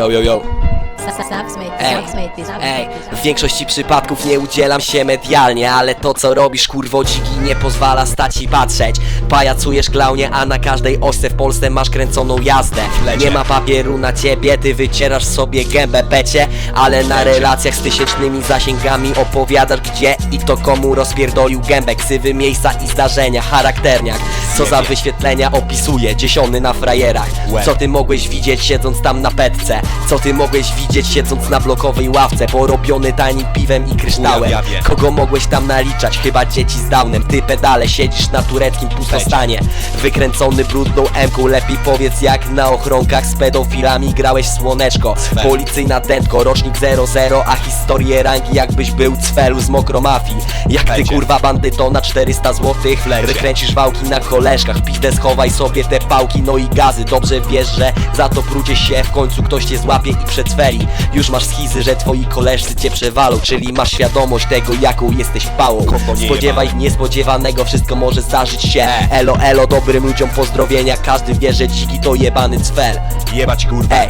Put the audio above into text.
Yo, yo, yo. Ej, w większości przypadków nie udzielam się medialnie Ale to co robisz kurwo dziki nie pozwala stać i patrzeć. Pajacujesz klaunie, a na każdej ośce w Polsce masz kręconą jazdę. Nie ma papieru na ciebie, ty wycierasz sobie gębę becie Ale na relacjach z tysięcznymi zasięgami opowiadasz gdzie i to komu rozpierdolił gębę. Ksywy miejsca i zdarzenia, charakterniak Co za wyświetlenia opisuje, dziesiony na frajerach. Co ty mogłeś widzieć siedząc tam na petce? Co ty mogłeś widzieć siedząc na blokowej ławce? Porobiony tanim piwem i kryształem. Kogo mogłeś tam naliczać? Chyba dzieci z downem. Ty pedale, siedzisz na tureckim pustostanie. Wykręcony brudną emką Lepiej powiedz jak na ochronkach z pedofilami grałeś słoneczko. Policyjna dętko, rocznik 00 A historię rangi jakbyś był cwelu z mokromafii Jak ty kurwa bandyto na 400 złotych. Wykręcisz wałki na koleżkach Pizdę schowaj sobie te pałki, no i gazy. Dobrze wiesz, że za to prucie się W końcu ktoś cię złapie i przetweli Już masz schizy, że twoi koleżcy cię przewalą Czyli masz świadomość tego jaką jesteś pałą. Spodziewaj niespodziewanego, wszystko może zdarzyć się. E. Elo elo, dobrym ludziom pozdrowienia. Każdy wie, że dziki to jebany cwer Jebać kurwa. Ej,